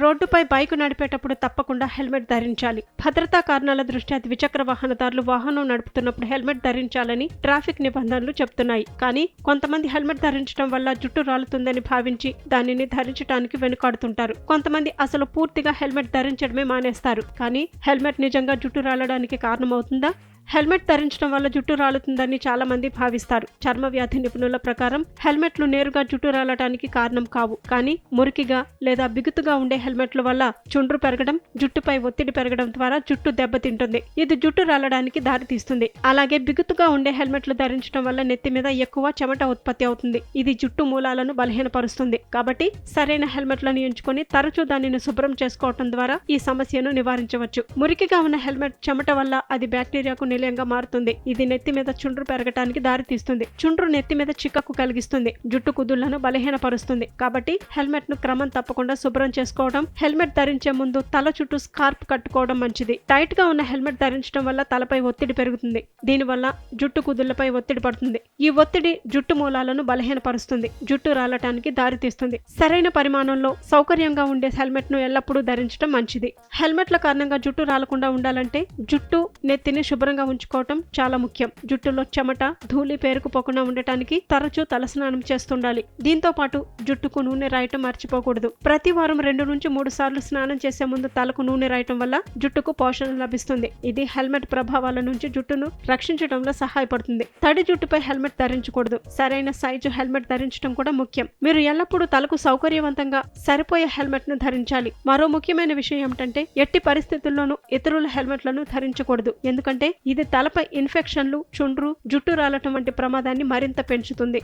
రోడ్డుపై బైకు నడిపేటప్పుడు తప్పకుండా హెల్మెట్ ధరించాలి. భద్రతా కారణాల దృష్ట్యా ద్విచక్ర వాహనదారులు వాహనం నడుపుతున్నప్పుడు హెల్మెట్ ధరించాలని ట్రాఫిక్ నిబంధనలు చెప్తున్నాయి. కానీ కొంతమంది హెల్మెట్ ధరించడం వల్ల జుట్టు రాలుతుందని భావించి దానిని ధరించడానికి వెనుకాడుతుంటారు. కొంతమంది అసలు పూర్తిగా హెల్మెట్ ధరించడమే మానేస్తారు. కానీ హెల్మెట్ నిజంగా జుట్టు రాలడానికి కారణమవుతుందా? హెల్మెట్ ధరించడం వల్ల జుట్టు రాలుతుందని చాలా మంది భావిస్తారు. చర్మ వ్యాధి నిపుణుల ప్రకారం హెల్మెట్లు నేరుగా జుట్టు రాలడానికి కారణం కావు. కానీ మురికిగా లేదా బిగుతుగా ఉండే హెల్మెట్ల వల్ల చుండ్రు పెరగడం జుట్టుపై ఒత్తిడి పెరగడం ద్వారా జుట్టు దెబ్బతింటుంది. ఇది జుట్టు రాలడానికి దారితీస్తుంది. అలాగే బిగుతుగా ఉండే హెల్మెట్లు ధరించడం వల్ల నెత్తి మీద ఎక్కువ చెమట ఉత్పత్తి అవుతుంది. ఇది జుట్టు మూలాలను బలహీనపరుస్తుంది. కాబట్టి సరైన హెల్మెట్లను ఎంచుకొని తరచూ దానిని శుభ్రం చేసుకోవటం ద్వారా ఈ సమస్యను నివారించవచ్చు. మురికిగా ఉన్న హెల్మెట్ చెమట వల్ల అది బ్యాక్టీరియాకు నిలయంగా మారుతుంది. ఇది నెత్తి మీద చుండ్రు పెరగటానికి దారితీస్తుంది చుండ్రు నెత్తి మీద చిక్కకు కలిగిస్తుంది. జుట్టు కుదుళ్ళను బలహీనపరుస్తుంది. కాబట్టి హెల్మెట్ను క్రమం తప్పకుండా శుభ్రం చేసుకోవడం హెల్మెట్ ధరించే ముందు తల చుట్టూ స్కార్ప్ కట్టుకోవడం మంచిది. టైట్గా ఉన్న హెల్మెట్ ధరించడం వల్ల తలపై ఒత్తిడి పెరుగుతుంది. దీనివల్ల జుట్టు కుదుళ్ళపై ఒత్తిడి పడుతుంది. ఈ ఒత్తిడి జుట్టు మూలాలను బలహీనపరుస్తుంది. జుట్టు రాలటానికి దారితీస్తుంది సరైన పరిమాణంలో సౌకర్యంగా ఉండే హెల్మెట్ను ఎల్లప్పుడూ ధరించడం మంచిది. హెల్మెట్ల కారణంగా జుట్టు రాలకుండా ఉండాలంటే జుట్టు నెత్తిని శుభ్రంగా శుభ్రంగా ఉంచుకోవటం చాలా ముఖ్యం. జుట్టులో చెమట ధూళి పేరుకుపోకుండా ఉండటానికి తరచూ తలస్నానం చేస్తుండాలి. దీంతో పాటు జుట్టుకు నూనె రాయటం మర్చిపోకూడదు. ప్రతి వారం రెండు నుంచి మూడు సార్లు స్నానం చేసే ముందు తలకు నూనె రాయటం వల్ల జుట్టుకు పోషణ లభిస్తుంది. ఇది హెల్మెట్ ప్రభావాల నుంచి జుట్టును రక్షించడంలో సహాయపడుతుంది. తడి జుట్టుపై హెల్మెట్ ధరించకూడదు. సరైన సైజు హెల్మెట్ ధరించడం కూడా ముఖ్యం. మీరు ఎల్లప్పుడూ తలకు సౌకర్యవంతంగా సరిపోయే హెల్మెట్ను ధరించాలి. మరో ముఖ్యమైన విషయం ఏమిటంటే ఎట్టి పరిస్థితుల్లోనూ ఇతరుల హెల్మెట్లను ధరించకూడదు. ఎందుకంటే ఇది తలపై ఇన్ఫెక్షన్లు చుండ్రు జుట్టు రాలటం వంటి ప్రమాదాన్ని మరింత పెంచుతుంది.